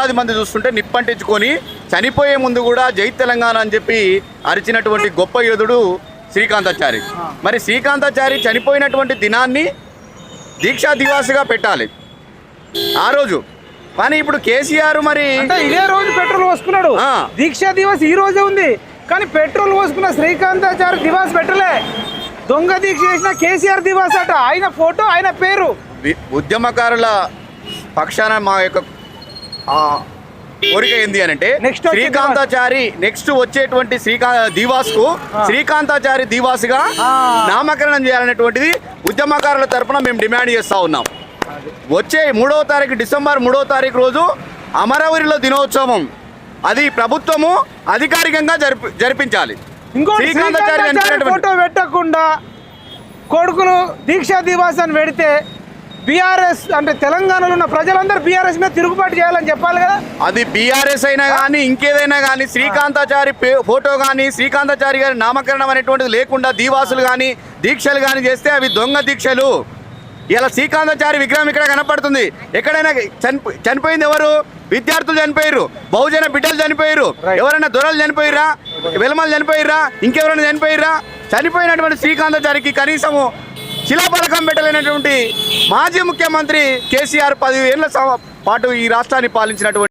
వేలాది మంది చూస్తుంటే నిప్పంటించుకొని చనిపోయే ముందు కూడా జై తెలంగాణ అని చెప్పి అరిచినటువంటి గొప్ప యోధుడు శ్రీకాంతాచారి. మరి శ్రీకాంతాచారి చనిపోయినటువంటి దినాన్ని దీక్షా దివాసుగా పెట్టాలి. ఆ రోజు. కానీ ఇప్పుడు కేసీఆర్ మరి అంటే ఇదే రోజు పెట్రోల్ పోసుకున్నాడు. ఆ. దీక్షా దివస్ ఈ రోజే ఉంది. కానీ పెట్రోల్ పోసుకున్న శ్రీకాంతాచారి దివాస్ పెట్టలే. దొంగ దీక్ష చేసిన కేసీఆర్ దివాస్ అట. ఆయన ఫోటో ఆయన పేరు. ఉద్యమకారుల పక్షాన మా యొక్క కోరిక ఏంది అని అంటే వచ్చే శ్రీకాంతాచారి నెక్స్ట్ వచ్చేటువంటి శ్రీకా దివాస్కు శ్రీకాంతాచారి దివాసుగా ఆ. నామకరణం చేయాలనేటువంటిది ఉద్యమకారుల తరపున మేము డిమాండ్ చేస్తా ఉన్నాం. వచ్చే మూడవ తారీఖు డిసెంబర్ మూడవ తారీఖు రోజు అమరవరిలో దినోత్సవం. అది ప్రభుత్వము అధికారికంగా జరిపి జరిపించాలి. శ్రీకాంతాచారి ఫోటో పెట్టకుండా కొడుకులు దీక్షా దివాస్ అని పెడితే బీఆర్ఎస్ అంటే తెలంగాణలో ఉన్న ప్రజలందరూ బీఆర్ఎస్ మీద తిరుగుబాటు చేయాలని చెప్పాలి కదా. అది బీఆర్ఎస్ అయినా కానీ ఇంకేదైనా కానీ శ్రీకాంతాచారి ఫోటో కానీ శ్రీకాంతాచారి గారి నామకరణం అనేటువంటిది లేకుండా దీవాసులు కానీ దీక్షలు కానీ చేస్తే అవి దొంగ దీక్షలు. ఇలా శ్రీకాంతాచారి విగ్రహం ఇక్కడ కనపడుతుంది. ఎక్కడైనా చనిపో చనిపోయింది ఎవరు? విద్యార్థులు చనిపోయారు బహుజన బిడ్డలు చనిపోయారు. ఎవరైనా దొరలు చనిపోయిరా వెలమలు చనిపోయిరా ఇంకెవరైనా చనిపోయిరా చనిపోయినటువంటి శ్రీకాంతాచారికి కనీసము శిలాపలకం పెట్టలేనటువంటి మాజీ ముఖ్యమంత్రి కేసీఆర్ పది ఏళ్ళ పాటు ఈ రాష్ట్రాన్ని పాలించినటువంటి